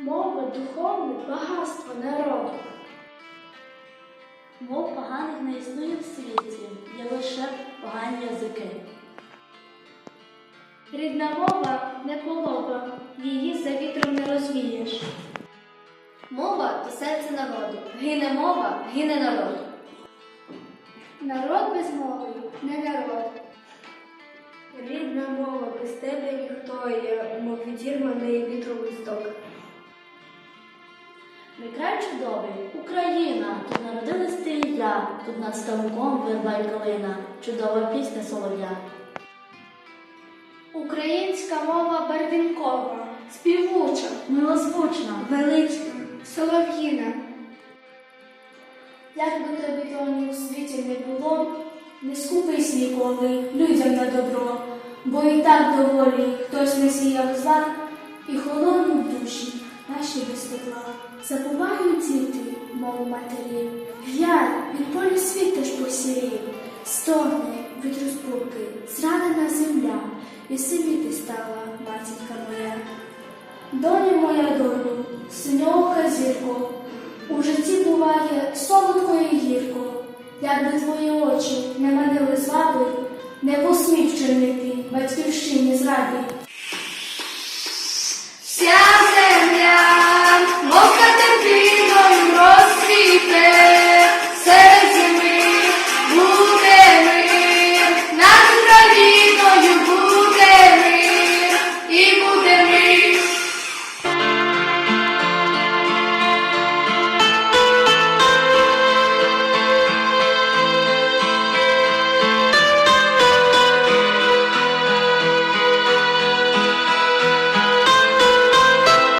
Мова духовне багатство народу. Мов поганих не існує в світі, є лише погані язики. Рідна мова не полова, її за вітром не розвієш. Мова то серце народу. Гине мова, гине народ. Народ без мови не народ. Рідна мова, без тебе ніхто є, мов відірваний вітром листок. Мій край чудовий, Україна, тут народилась ти і я, тут над ставком верба й калина, чудова пісня солов'я. Українська мова барвінкова, співуча, Милозвучна, велична, солов'їна. Як би тобі доні у світі не було, не скупись ніколи людям на добро, бо і так доволі хтось не сіяв зла, і душі наші без тепла. Забувають діти, мову матерів. Глянь, від полю світ ж посірів, стогне від розпуки, зранена земля, і сивіти стала матінка моя. Доню моя доню, синьока зірко, у житті буває солодко і гірко, якби твої очі не манили слави, не посмів чинити батьківщині зради.